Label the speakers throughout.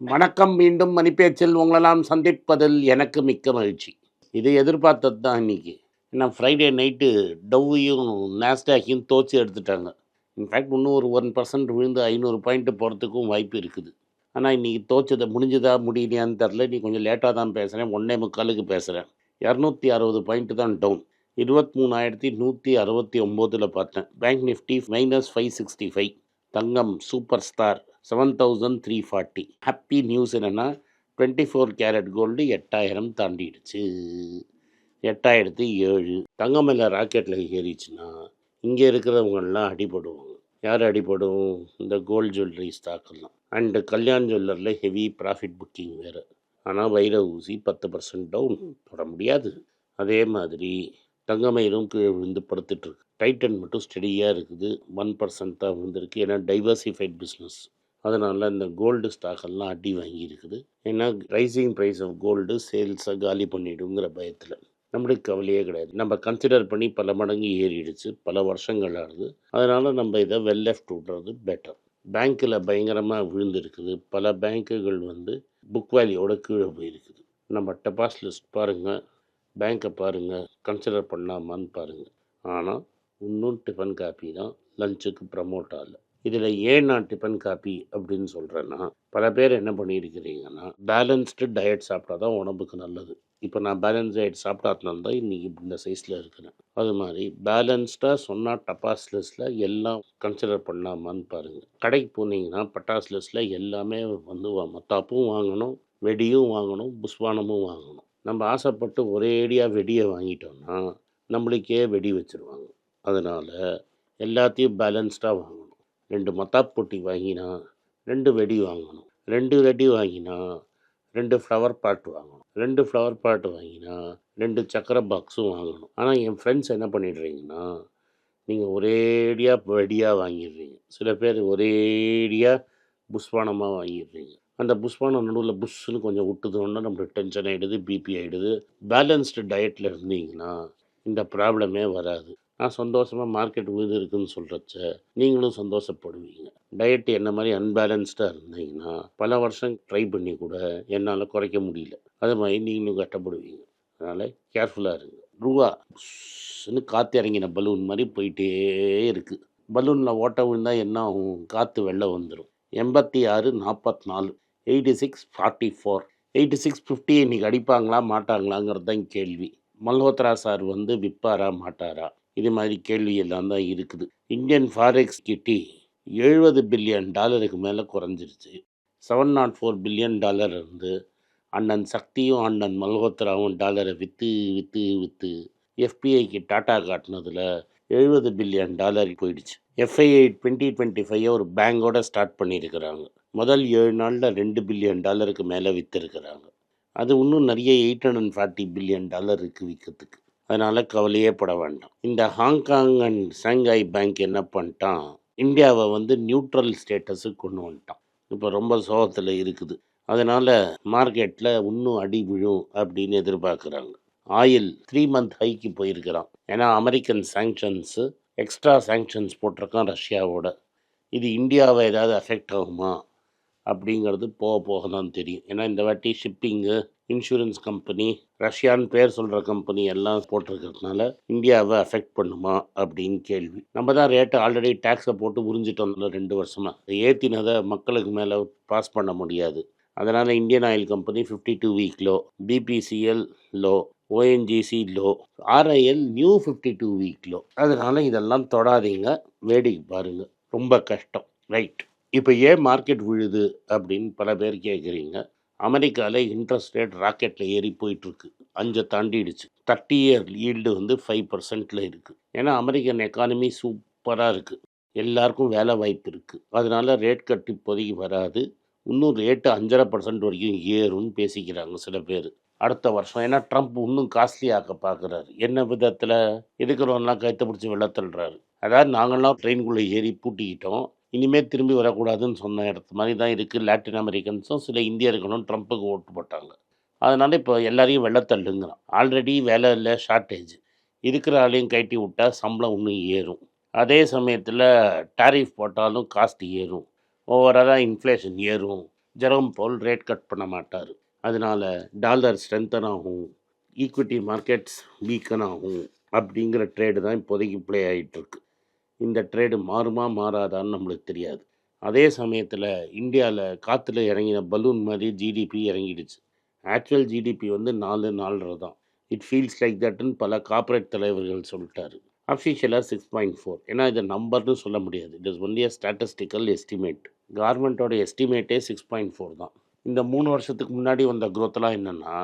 Speaker 1: வணக்கம் மீண்டும் மணிப்பேச்சில் உங்களெல்லாம் சந்திப்பதில் எனக்கு மிக்க மகிழ்ச்சி. இது எதிர்பார்த்தது தான் இன்னைக்கு. ஏன்னா ஃப்ரைடே நைட்டு டவ்வையும் நாஸ்டாக்கையும் தோச்சி எடுத்துட்டாங்க. இன்ஃபேக்ட் இன்னும் ஒரு ஒன் பர்சன்ட் விழுந்து ஐநூறு பாயிண்ட் போகிறதுக்கும் வாய்ப்பு இருக்குது. ஆனால் இன்றைக்கி தோச்சதை முடிஞ்சதா முடியலையான்னு தெரில நீ கொஞ்சம் லேட்டாக தான் பேசுகிறேன் ஒன்றே முக்காலுக்கு பேசுகிறேன் இரநூத்தி அறுபது பாயிண்ட் தான் டவுன் இருபத்தி மூணாயிரத்தி நூற்றி அறுபத்தி ஒம்போதில் பார்த்தேன். Bank nifty minus five sixty five தங்கம் super star seven thousand three forty happy news என்னென்னா டுவெண்ட்டி ஃபோர் கேரட் கோல்டு எட்டாயிரம் தாண்டிடுச்சு. எட்டாயிரத்தி ஏழு. தங்கம் மேலே ராக்கெட்டில் ஏறிச்சுன்னா இங்கே இருக்கிறவங்கெல்லாம் அடிபடுவாங்க. யார் அடிபடும்? இந்த கோல்டு ஜுவல்லரி ஸ்டாக்கெல்லாம் அண்டு கல்யாண் ஜுவல்லரில் ஹெவி ப்ராஃபிட் புக்கிங் வேறு. ஆனால் வைர ஊசி பத்து பர்சன்ட் டவுன் தொட முடியாது. அதே மாதிரி தங்கமயிலும் கீழே விழுந்து படுத்துட்ருக்கு டைட்டன் மட்டும் ஸ்டெடியாக இருக்குது. ஒன் பர்சன்ட் தான் விழுந்திருக்கு. ஏன்னா டைவர்சிஃபைட் பிஸ்னஸ் அதனால் இந்த கோல்டு ஸ்டாக்கெல்லாம் அடி வாங்கியிருக்குது. ஏன்னா ரைசிங் ப்ரைஸ் ஆஃப் கோல்டு சேல்ஸை காலி பண்ணிடுங்கிற பயத்தில். நம்மளுக்கு கவலையே கிடையாது. நம்ம கன்சிடர் பண்ணி பல மடங்கு ஏறிடுச்சு. பல வருஷங்கள் ஆகுது அதனால் நம்ம இதை வெல் லெஃப்ட் விட்றது பெட்டர் பேங்க்கில் பயங்கரமாக விழுந்திருக்குது. பல பேங்க்குகள் வந்து புக் வேல்யூவோட கீழே போயிருக்குது. நம்ம டெபாஸ் லிஸ்ட் பாருங்கள் பேங்க்கை பாருங்கள் கன்சிடர் பண்ணாமான்னு பாருங்கள் ஆனால் இன்னும் டிஃபன் காப்பி தான் லஞ்சுக்கு ப்ரமோட் ஆகலை. இதில் ஏன் நான் டிஃபன் காப்பி அப்படின்னு சொல்கிறேன்னா பல பேர் என்ன பண்ணியிருக்கிறீங்கன்னா பேலன்ஸ்டு டயட் சாப்பிட்டா தான் உடம்புக்கு நல்லது. இப்போ நான் பேலன்ஸ் டயட் சாப்பிடாதனால தான் இன்றைக்கி இந்த சைஸில் இருக்கிறேன். அது மாதிரி பேலன்ஸ்டாக சொன்னால் டப்பாஸ் லிஸ்ட்டில் எல்லாம் கன்சிடர் பண்ணாமான்னு பாருங்கள் கடைக்கு போனீங்கன்னா பட்டாஸ் லிஸ்ட்டில் எல்லாமே வந்து வா- மத்தாப்பும் வாங்கணும் வெடியும் வாங்கணும் புஷ்வானமும் வாங்கணும். நம்ம ஆசைப்பட்டு ஒரேடியாக வெடியை வாங்கிட்டோம்னா நம்மளுக்கே வெடி வச்சுருவாங்க. அதனால் எல்லாத்தையும் பேலன்ஸ்டாக வாங்கணும். ரெண்டு மத்தாப் பொட்டி வாங்கினா ரெண்டு வெடி வாங்கணும். ரெண்டு வெடி வாங்கினா ரெண்டு ஃப்ளவர் பாட் வாங்கணும். ரெண்டு ஃப்ளவர் பாட் வாங்கினா ரெண்டு சக்கரை பாக்ஸும் வாங்கணும். ஆனால் என் ஃப்ரெண்ட்ஸ் என்ன பண்ணிடுறீங்கன்னா நீங்கள் ஒரேடியாக வெடியாக வாங்கிடுறீங்க. சில பேர் ஒரேடியாக புஷ்பானமாக வாங்கிடுறீங்க. அந்த புஷ்பானம் நடுவில் புஷ்ஷுன்னு கொஞ்சம் விட்டுதோன்னா நம்மளுக்கு டென்ஷன் ஆகிடுது பிபி ஆகிடுது பேலன்ஸ்டு டயட்டில் இருந்தீங்கன்னா இந்த ப்ராப்ளமே வராது. நான் சந்தோஷமாக மார்க்கெட் உயிர் இருக்குன்னு சொல்கிறச்ச நீங்களும் சந்தோஷப்படுவீங்க. டயட் என்ன மாதிரி அன்பேலன்ஸ்டாக இருந்தீங்கன்னா பல வருஷம் ட்ரை பண்ணி கூட என்னால் குறைக்க முடியல. அது மாதிரி நீங்களும் கட்டப்படுவீங்க அதனால் கேர்ஃபுல்லாக இருங்க. ரூபா காற்று இறங்கின பலூன் மாதிரி போயிட்டே இருக்குது பலூனில் ஓட்ட விழுந்தால் என்ன ஆகும்? காற்று வெளில வந்துடும் எண்பத்தி ஆறு நாற்பத்தி நாலு eighty six forty four eighty six fifty இன்றைக்கி அடிப்பாங்களா மாட்டாங்களாங்கிறது தான் கேள்வி. மல்ஹோத்ரா சார் வந்து விற்பாரா மாட்டாரா? இது மாதிரி கேள்வி எல்லாம் தான் இருக்குது. இந்தியன் ஃபாரெக்ஸ் கிட்டி எழுபது பில்லியன் டாலருக்கு மேலே குறைஞ்சிருச்சு. Seven nought four billion dollar இருந்து அண்ணன் சக்தியும் அண்ணன் மல்ஹோத்ராவும் டாலரை விற்று விற்று விற்று எஃபிஐக்கு டாட்டா காட்டினதில் எழுபது பில்லியன் டாலர் போயிடுச்சு. எஃப்ஐஐ டுவெண்ட்டி டுவெண்ட்டி ஃபைவ் ஒரு பேங்கோட ஸ்டார்ட் பண்ணியிருக்கிறாங்க. முதல் ஏழு நாளில் ரெண்டு பில்லியன் டாலருக்கு மேலே விற்றுருக்குறாங்க அது இன்னும் நிறைய eight hundred forty billion dollar இருக்குது விற்கிறதுக்கு அதனால் கவலையே பட வேண்டாம். இந்த ஹாங்காங் அண்ட் ஷாங்காய் பேங்க் என்ன பண்ணிட்டான்? இந்தியாவை வந்து நியூட்ரல் ஸ்டேட்டஸுக்கு கொண்டு வந்துட்டான். இப்போ ரொம்ப சோகத்தில் இருக்குது. அதனால் மார்க்கெட்டில் இன்னும் அடி விழும் அப்படின்னு எதிர்பார்க்குறாங்க. ஆயில் த்ரீ மந்த் ஹைக்கு போயிருக்கிறான். ஏன்னா அமெரிக்கன் சாங்ஷன்ஸு எக்ஸ்ட்ரா சாங்ஷன்ஸ் போட்டிருக்கான் ரஷ்யாவோட. இது இந்தியாவை ஏதாவது அஃபெக்ட் ஆகுமா? அப்படிங்கிறது போக போக தான் தெரியும். ஏன்னா இந்த வாட்டி ஷிப்பிங்கு இன்சூரன்ஸ் கம்பெனி ரஷ்யான்னு பேர் சொல்கிற கம்பெனி எல்லாம் போட்டிருக்கிறதுனால இந்தியாவை அஃபெக்ட் பண்ணுமா அப்படின்னு கேள்வி. நம்ம தான் ரேட்டு ஆல்ரெடி டேக்ஸை போட்டு உறிஞ்சிட்டோம் வந்தோம் ரெண்டு வருஷமாக ஏற்றினதை மக்களுக்கு மேலே பாஸ் பண்ண முடியாது. அதனால் Indian oil company fifty two week low BPCL low ONGC low RIL new fifty two week low அதனால் இதெல்லாம் தொடாதீங்க. வேடிக்கை பாருங்கள் ரொம்ப கஷ்டம். ரைட் இப்போ ஏன் மார்க்கெட் விழுது அப்படின்னு பல பேர் கேட்குறீங்க அமெரிக்காவில் இன்ட்ரெஸ்ட் ரேட் ராக்கெட்டில் ஏறி போயிட்டுருக்கு. அஞ்சை தாண்டிடுச்சு. தேர்ட்டி இயர் ஈல்டு வந்து ஃபைவ் பர்சன்ட்டில் இருக்குது ஏன்னா அமெரிக்கன் எக்கானமி சூப்பராக இருக்குது எல்லாருக்கும் வேலை வாய்ப்பு இருக்குது அதனால ரேட் கட் இப்போதைக்கு வராது. இன்னும் ரேட்டு அஞ்சரை பர்சன்ட் வரைக்கும் ஏறும்னு பேசிக்கிறாங்க சில பேர். அடுத்த வருஷம். ஏன்னா ட்ரம்ப் இன்னும் காஸ்ட்லி ஆக்க பார்க்குறாரு என்ன விதத்தில் இருக்கிறவங்கலாம் கைத்த பிடிச்சி வெள்ளத்தல்றாரு அதாவது நாங்கள்லாம் ட்ரெயின்குள்ளே ஏறி பூட்டிக்கிட்டோம். இனிமேல் திரும்பி வரக்கூடாதுன்னு சொன்ன இடத்து மாதிரி தான் இருக்குது லாட்டின் அமெரிக்கன்ஸும் சில இந்தியர்களும் ட்ரம்ப்புக்கு ஓட்டு போட்டாங்க. அதனால் இப்போ எல்லாரையும் வெள்ளத்தள்ளுங்கிறான் ஆல்ரெடி வேலை இல்லை ஷார்ட்டேஜ் இருக்கிற ஆளையும் கட்டி விட்டால் சம்பளம் இன்னும் ஏறும். அதே சமயத்தில் டாரிஃப் போட்டாலும் காஸ்ட் ஏறும். ஓவராலாக இன்ஃப்ளேஷன் ஏறும். ஜெரம் போல் ரேட் கட் பண்ண மாட்டார். அதனால டாலர் ஸ்ட்ரென்தன் ஆகும். ஈக்விட்டி மார்க்கெட்ஸ் வீக்கன் ஆகும். அப்படிங்கிற ட்ரேடு தான் இப்போதைக்கு ப்ளே ஆகிட்டுருக்கு இந்த ட்ரேடு மாறுமா மாறாதான்னு நம்மளுக்கு தெரியாது. அதே சமயத்தில் இந்தியாவில் காற்றுல இறங்கின பலூன் மாதிரி ஜிடிபி இறங்கிடுச்சு. ஆக்சுவல் ஜிடிபி வந்து நாலு நாலரை தான். இட் ஃபீல்ஸ் லைக் தட்னு பல கார்ப்பரேட் தலைவர்கள் சொல்லிட்டாரு. அஃபிஷியலாக சிக்ஸ் பாயிண்ட் ஃபோர் ஏன்னா இதை நம்பர்னு சொல்ல முடியாது. It is only a statistical estimate கவர்மெண்ட்டோட எஸ்டிமேட்டே சிக்ஸ் பாயிண்ட் ஃபோர் தான். இந்த மூணு வருஷத்துக்கு முன்னாடி வந்த growthலாம் என்னென்னா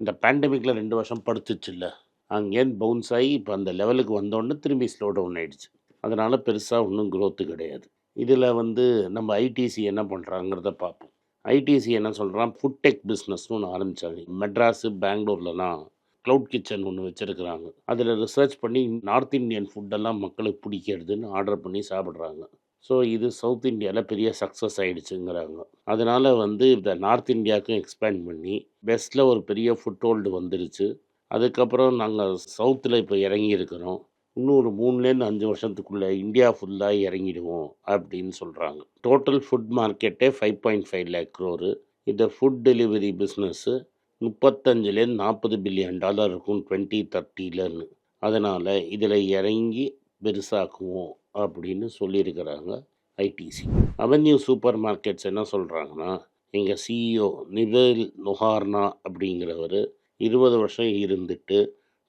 Speaker 1: இந்த பேண்டமிக்கில் ரெண்டு வருஷம் படுத்துச்சு இல்லை அங்கேருந்து பவுன்ஸ் ஆகி இப்போ அந்த லெவலுக்கு வந்தோடனே திரும்பி ஸ்லோ டவுன் ஆகிடுச்சு அதனால் பெருசாக ஒன்றும் க்ரோத்து கிடையாது. இதில் வந்து நம்ம ஐடிசி என்ன பண்ணுறாங்கிறத பார்ப்போம் ஐடிசி என்ன சொல்கிறான் ஃபுட் டெக் பிஸ்னஸ்னு ஒன்று ஆரம்பித்தாங்க மெட்ராஸு பெங்களூர்லலாம் க்ளவுட் கிச்சன் ஒன்று வச்சுருக்குறாங்க. அதில் ரிசர்ச் பண்ணி நார்த் இந்தியன் ஃபுட்டெல்லாம் மக்களுக்கு பிடிக்கிறதுன்னு ஆர்டர் பண்ணி சாப்பிட்றாங்க. ஸோ இது சவுத் இந்தியாவில் பெரிய சக்ஸஸ் ஆகிடுச்சுங்கிறாங்க அதனால் வந்து இந்த நார்த் இந்தியாவுக்கும் எக்ஸ்பேண்ட் பண்ணி பெஸ்ட்டில் ஒரு பெரிய ஃபுட் ஹோல்டு வந்துருச்சு. அதுக்கப்புறம் நாங்கள் சவுத்தில் இப்போ இறங்கி இருக்கிறோம் இன்னும் ஒரு மூணுலேருந்து அஞ்சு வருஷத்துக்குள்ளே இந்தியா ஃபுல்லாக இறங்கிடுவோம் அப்படின்னு சொல்கிறாங்க total food மார்க்கெட்டே five point five lakh crore இந்த ஃபுட் டெலிவரி பிஸ்னஸ்ஸு முப்பத்தஞ்சுலேருந்து நாற்பது பில்லியன் டாலர் இருக்கும் டுவெண்ட்டி தேர்ட்டிலன்னு அதனால் இதில் இறங்கி பெருசாக்குவோம் அப்படின்னு சொல்லியிருக்கிறாங்க ஐடிசி அவென்யூ சூப்பர் மார்க்கெட்ஸ் என்ன சொல்கிறாங்கன்னா எங்கள் சிஇஓ நிவேல் நொஹார்னா அப்படிங்கிறவர் இருபது வருஷம் இருந்துட்டு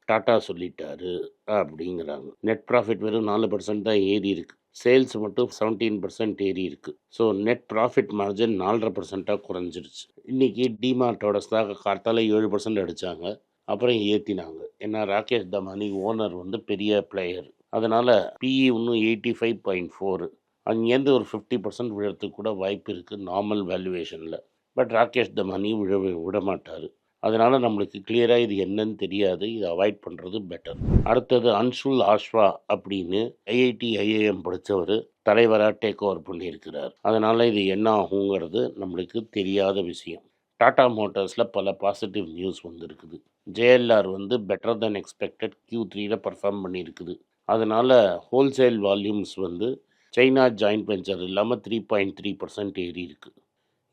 Speaker 1: டாட்டா சொல்லிட்டாரு அப்படிங்கிறாங்க. நெட் ப்ராஃபிட் வெறும் நாலு பர்சன்ட் தான் ஏறி இருக்கு. சேல்ஸ் மட்டும் செவன்டீன் பர்சன்ட் ஏறி இருக்கு. ஸோ நெட் ப்ராஃபிட் மார்ஜின் நாலரை பர்சன்ட்டாக குறைஞ்சிருச்சு. இன்னைக்கு டிமார்ட்டோட ஸ்டாக் கார்த்தால ஏழு பர்சன்ட் அடித்தாங்க அப்புறம் ஏற்றினாங்க ஏன்னா ராகேஷ் தமானி ஓனர் வந்து பெரிய பிளேயர் அதனால் பிஇ இன்னும் எயிட்டி ஃபைவ் பாயிண்ட் ஃபோர் அங்கேருந்து ஒரு ஃபிஃப்டி பர்சன்ட் விழறதுக்கு கூட வாய்ப்பு இருக்குது நார்மல் வேல்யூவேஷனில் பட் ராகேஷ் தமானி விழ விட மாட்டார் அதனால் நம்மளுக்கு கிளியராக இது என்னன்னு தெரியாது. இதை அவாய்ட் பண்ணுறது பெட்டர் அடுத்தது அன்சுல் ஆஷ்வா அப்படின்னு ஐஐடி ஐஏஎம் படித்தவர் தலைவராக டேக் ஓவர் பண்ணியிருக்கிறார். அதனால் இது என்ன ஆகுங்கிறது நம்மளுக்கு தெரியாத விஷயம். டாடா மோட்டார்ஸில் பல பாசிட்டிவ் நியூஸ் வந்திருக்குது. ஜேஎல்ஆர் வந்து பெட்டர் தென் எக்ஸ்பெக்டட் கியூ த்ரீல பர்ஃபார்ம் பண்ணியிருக்குது. அதனால் ஹோல்சேல் வால்யூம்ஸ் வந்து சைனா ஜாயிண்ட் வெஞ்சர் இல்லாமல் த்ரீ பாயிண்ட் த்ரீ பர்சன்ட் ஏறி இருக்குது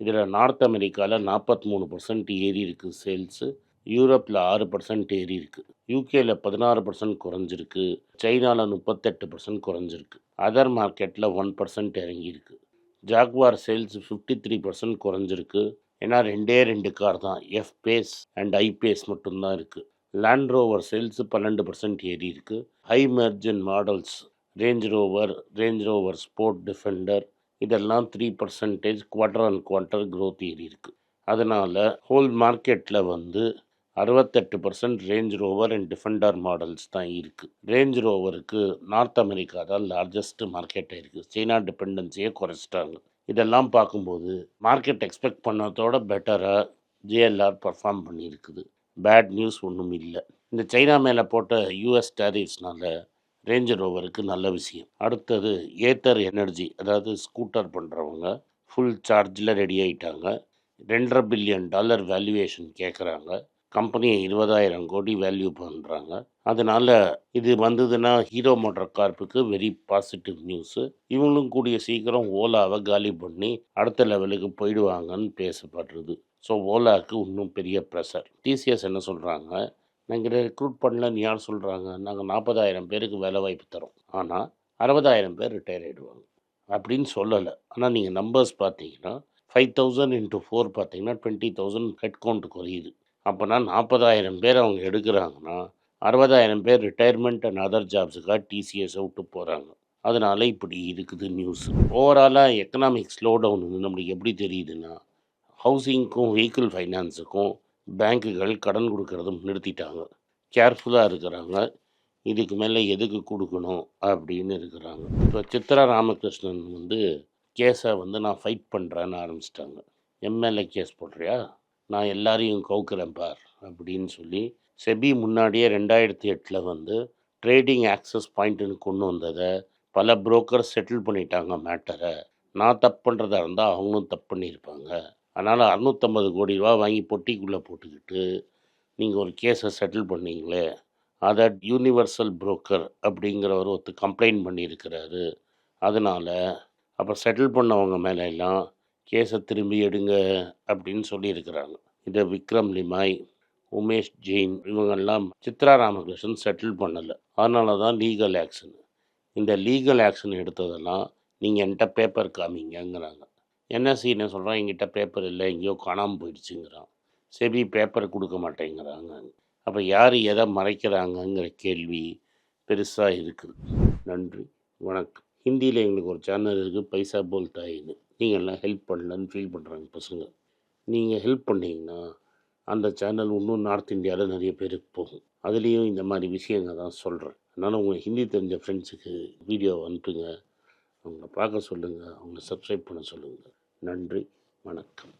Speaker 1: இதில் நார்த் அமெரிக்காவில் நாற்பத்தி மூணு பர்சன்ட் ஏறி இருக்குது சேல்ஸு யூரோப்பில் ஆறு பர்சன்ட் ஏறி இருக்குது யூகேயில் பதினாறு பர்சன்ட் குறைஞ்சிருக்கு. சைனாவில் முப்பத்தெட்டு பர்சன்ட் குறைஞ்சிருக்கு. அதர் மார்க்கெட்டில் ஒன் பர்சன்ட் இறங்கியிருக்கு Jaguar sales fifty three percent குறைஞ்சிருக்கு. ஏன்னா ரெண்டே ரெண்டு கார் தான். F pace and I pace மட்டும்தான் இருக்குது லேண்ட் ரோவர் சேல்ஸ் பன்னெண்டு பர்சன்ட் ஏறி இருக்குது high margin models range rover range rover sport defender இதெல்லாம் three percentage quarter and quarter growth ஏறி இருக்குது அதனால் ஹோல் மார்க்கெட்டில் வந்து அறுபத்தெட்டு percent range rover and defender models தான் இருக்குது ரேஞ்ச் ரோவருக்கு நார்த் அமெரிக்கா தான் லார்ஜஸ்ட் மார்க்கெட்டாக இருக்குது சீனா டிபெண்டன்சியை குறைச்சிட்டாங்க. இதெல்லாம் பார்க்கும்போது மார்க்கெட் எக்ஸ்பெக்ட் பண்ணதோட பெட்டராக ஜிஎல்ஆர் பர்ஃபார்ம் பண்ணியிருக்குது. பேட் நியூஸ் ஒன்றும் இல்லை. இந்த சைனா மேலே போட்ட யூஎஸ் டேரிஃப்ஸ்னால ரேஞ்சர் ரோவருக்கு நல்ல விஷயம். அடுத்தது ஏத்தர் எனர்ஜி அதாவது ஸ்கூட்டர் பண்ணுறவங்க ஃபுல் சார்ஜில் ரெடி ஆகிட்டாங்க ரெண்டரை பில்லியன் டாலர் வேல்யூவேஷன் கேட்குறாங்க கம்பெனியை இருபதாயிரம் கோடி வேல்யூ பண்ணுறாங்க அதனால் இது வந்ததுன்னா ஹீரோ மோட்டார் கார்ப்புக்கு வெரி பாசிட்டிவ் நியூஸு இவங்களும் கூடிய சீக்கிரம் ஓலாவை காலி பண்ணி அடுத்த லெவலுக்கு போயிடுவாங்கன்னு பேசப்படுறது ஸோ ஓலாவுக்கு இன்னும் பெரிய ப்ரெஷர் டிசிஎஸ் என்ன சொல்கிறாங்க நாங்கள் ரெக்ரூட் பண்ணலன்னு யார் சொல்கிறாங்க நாங்கள் நாற்பதாயிரம் பேருக்கு வேலை வாய்ப்பு தரோம். ஆனால் அறுபதாயிரம் பேர் ரிட்டையர் ஆகிடுவாங்க அப்படின்னு சொல்லலை. ஆனால் நீங்கள் நம்பர்ஸ் பார்த்தீங்கன்னா ஃபைவ் தௌசண்ட் இன்ட்டு ஃபோர் பார்த்தீங்கன்னா டுவெண்ட்டி தௌசண்ட் ஹெட் கவுண்ட் குறையுது. அப்போனா நாற்பதாயிரம் பேர் அவங்க எடுக்கிறாங்கன்னா அறுபதாயிரம் பேர் ரிட்டையர்மெண்ட் அண்ட் அதர் ஜாப்ஸுக்காக டிசிஎஸை விட்டு போகிறாங்க அதனால இப்படி இருக்குது நியூஸ் ஓவராலாக எக்கனாமிக் ஸ்லோ டவுன் நம்மளுக்கு எப்படி தெரியுதுன்னா ஹவுசிங்க்கும் வெஹிக்கிள் ஃபைனான்ஸுக்கும் பேங்க்குகள் கடன் கொடுக்கறதும் நிறுத்திட்டாங்க. கேர்ஃபுல்லாக இருக்கிறாங்க. இதுக்கு மேலே எதுக்கு கொடுக்கணும் அப்படின்னு இருக்கிறாங்க. இப்போ சித்ரா ராமகிருஷ்ணன் வந்து கேஸை வந்து நான் ஃபைட் பண்ணுறேன்னு ஆரம்பிச்சிட்டாங்க. எம்எல்ஏ கேஸ் போடுறியா? நான் எல்லாரையும் கவுக்கிறேன் பார் அப்படின்னு சொல்லி செபி முன்னாடியே ரெண்டாயிரத்தி எட்டில் வந்து ட்ரேடிங் ஆக்சஸ் பாயிண்ட்டுன்னு கொண்டு வந்ததை பல புரோக்கர் செட்டில் பண்ணிட்டாங்க மேட்டரை நான் தப்பு பண்ணுறதா இருந்தால் அவங்களும் தப்பு பண்ணியிருப்பாங்க. அதனால் அறுநூத்தம்பது கோடி ரூபா வாங்கி பொட்டிக்குள்ளே போட்டுக்கிட்டு நீங்கள் ஒரு கேஸை செட்டில் பண்ணீங்களே அதை யூனிவர்சல் புரோக்கர் அப்படிங்கிறவர் ஒருத்தர் கம்ப்ளைண்ட் பண்ணியிருக்கிறாரு. அதனால் அப்போ செட்டில் பண்ணவங்க மேலே எல்லாம் கேஸை திரும்பி எடுங்க அப்படின்னு சொல்லியிருக்கிறாங்க. இதை விக்ரம் லிமாய் உமேஷ் ஜெயின் இவங்கெல்லாம் சித்ரா ராமகிருஷ்ணன் செட்டில் பண்ணலை. அதனால தான் லீகல் ஆக்ஷன் இந்த லீகல் ஆக்ஷன் எடுத்ததெல்லாம் நீங்கள் என்கிட்ட பேப்பர் காமிங்கங்கிறாங்க. என்எஸ்சின்னு சொல்கிறான் என்கிட்ட பேப்பர் இல்லை எங்கேயோ காணாமல் போயிடுச்சுங்கிறான். செபி பேப்பர் கொடுக்க மாட்டேங்கிறாங்க. அப்போ யார் எதை மறைக்கிறாங்கங்கிற கேள்வி பெருசாக இருக்குது நன்றி வணக்கம். ஹிந்தியில் எங்களுக்கு ஒரு சேனல் இருக்குது பைசா போல் தாயின்னு நீங்கள் எல்லாம் ஹெல்ப் பண்ணலன்னு ஃபீல் பண்ணுறாங்க பசங்க. நீங்கள் ஹெல்ப் பண்ணிங்கன்னா அந்த சேனல் இன்னும் நார்த் இந்தியாவில் நிறைய பேருக்கு போகும். அதுலேயும் இந்த மாதிரி விஷயங்கள் தான் சொல்கிறேன் அதனால் உங்கள் ஹிந்தி தெரிஞ்ச ஃப்ரெண்ட்ஸுக்கு வீடியோ அனுப்புங்க. அவங்கள பார்க்க சொல்லுங்கள் அவங்கள சப்ஸ்கிரைப் பண்ண சொல்லுங்கள் நன்றி வணக்கம்.